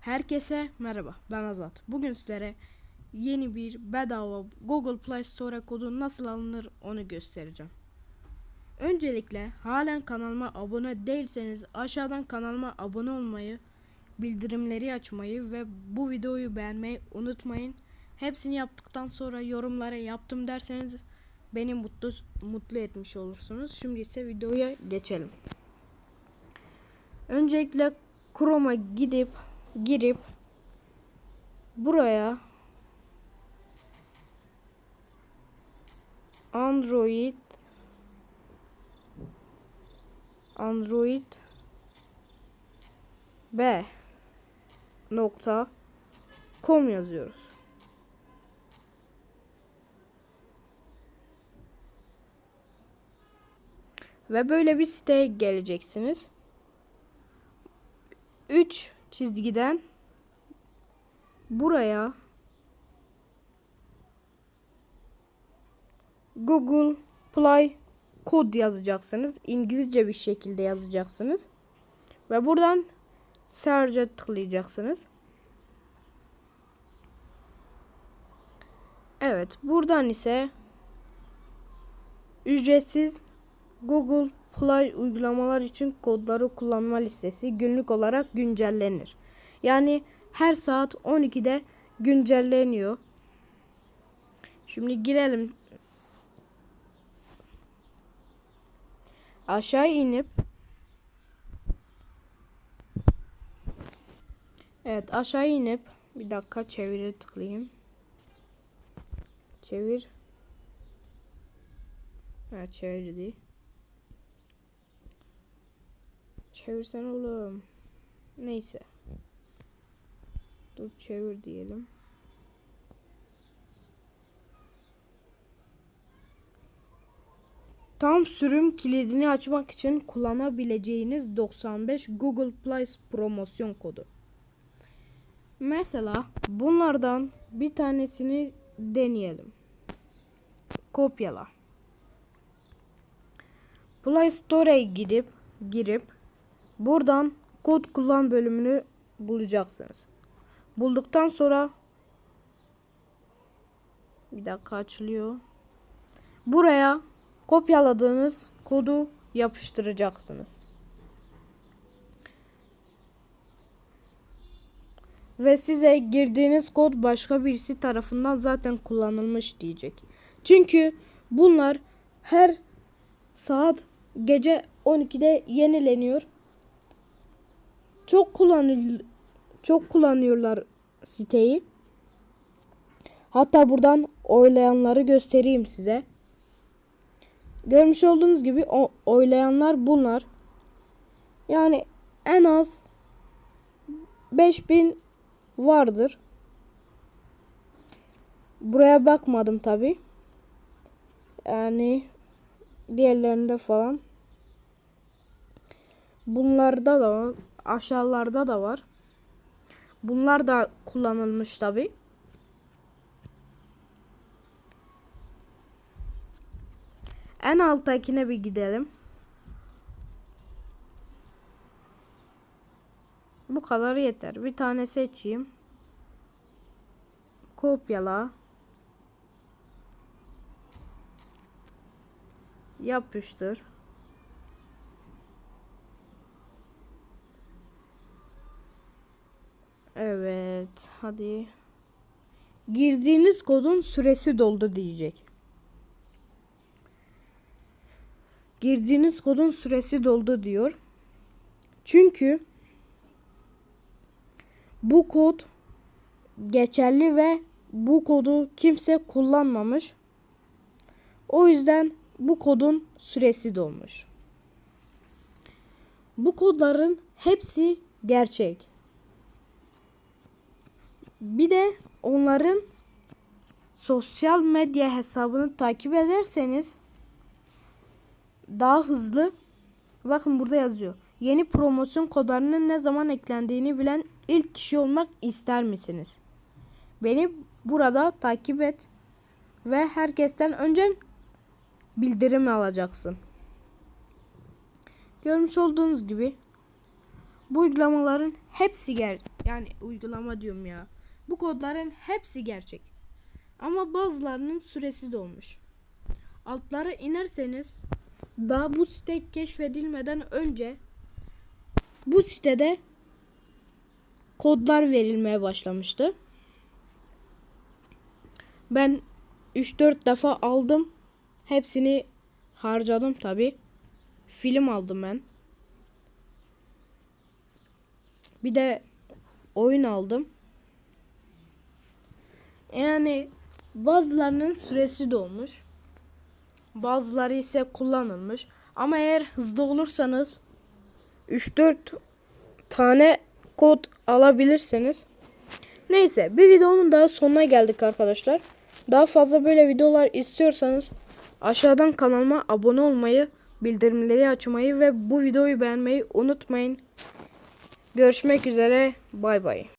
Herkese merhaba ben Azat. Bugün sizlere yeni bir bedava Google Play Store kodu nasıl alınır onu göstereceğim. Öncelikle halen kanalıma abone değilseniz aşağıdan kanalıma abone olmayı, bildirimleri açmayı ve bu videoyu beğenmeyi unutmayın. Hepsini yaptıktan sonra yorumlara yaptım derseniz beni mutlu mutlu etmiş olursunuz. Şimdi ise videoya geçelim. Öncelikle Chrome'a gidip girip buraya Android Android B nokta com yazıyoruz. Ve böyle bir siteye geleceksiniz. 3 çizgiden buraya Google Play kod yazacaksınız. İngilizce bir şekilde yazacaksınız. Ve buradan Search'e tıklayacaksınız. Evet, buradan ise ücretsiz Google Play uygulamalar için kodları kullanma listesi günlük olarak güncellenir. Yani her saat 12'de güncelleniyor. Şimdi girelim. Aşağı inip Evet aşağı inip bir dakika çeviri tıklayayım. Çevir. Evet çevirdi. Çevirsen oğlum. Neyse. Dur çevir diyelim. Tam sürüm kilidini açmak için kullanabileceğiniz 95 Google Play promosyon kodu. Mesela bunlardan bir tanesini deneyelim. Kopyala. Play Store'ya gidip girip buradan kod kullan bölümünü bulacaksınız. Bulduktan sonra bir dakika açılıyor. Buraya kopyaladığınız kodu yapıştıracaksınız. Ve size girdiğiniz kod başka birisi tarafından zaten kullanılmış diyecek. Çünkü bunlar her saat gece 12'de yenileniyor. Çok kullanıl çok kullanıyorlar siteyi. Hatta buradan oylayanları göstereyim size. Görmüş olduğunuz gibi o oylayanlar bunlar. Yani en az 5000 vardır. Buraya bakmadım tabi. Yani diğerlerinde falan. Bunlarda da. Aşağılarda da var. Bunlar da kullanılmış tabi. En alttakine bir gidelim. Bu kadar yeter. Bir tane seçeyim. Kopyala. Yapıştır. Hadi. Girdiğiniz kodun süresi doldu diyecek. Girdiğiniz kodun süresi doldu diyor. Çünkü bu kod geçerli ve bu kodu kimse kullanmamış. O yüzden bu kodun süresi dolmuş. Bu kodların hepsi gerçek. Bir de onların sosyal medya hesabını takip ederseniz daha hızlı bakın burada yazıyor. Yeni promosyon kodlarının ne zaman eklendiğini bilen ilk kişi olmak ister misiniz? Beni burada takip et ve herkesten önce bildirim alacaksın. Görmüş olduğunuz gibi Bu uygulamaların hepsi ger yani uygulama diyorum ya. Bu kodların hepsi gerçek. Ama bazılarının süresi dolmuş. Altlara inerseniz daha bu site keşfedilmeden önce bu sitede kodlar verilmeye başlamıştı. Ben 3-4 defa aldım. Hepsini harcadım tabi. Film aldım ben. Bir de oyun aldım. Yani bazılarının süresi dolmuş. Bazıları ise kullanılmış. Ama eğer hızlı olursanız 3-4 tane kod alabilirsiniz. Neyse bir videonun daha sonuna geldik arkadaşlar. Daha fazla böyle videolar istiyorsanız aşağıdan kanalıma abone olmayı, bildirimleri açmayı ve bu videoyu beğenmeyi unutmayın. Görüşmek üzere. Bay bay.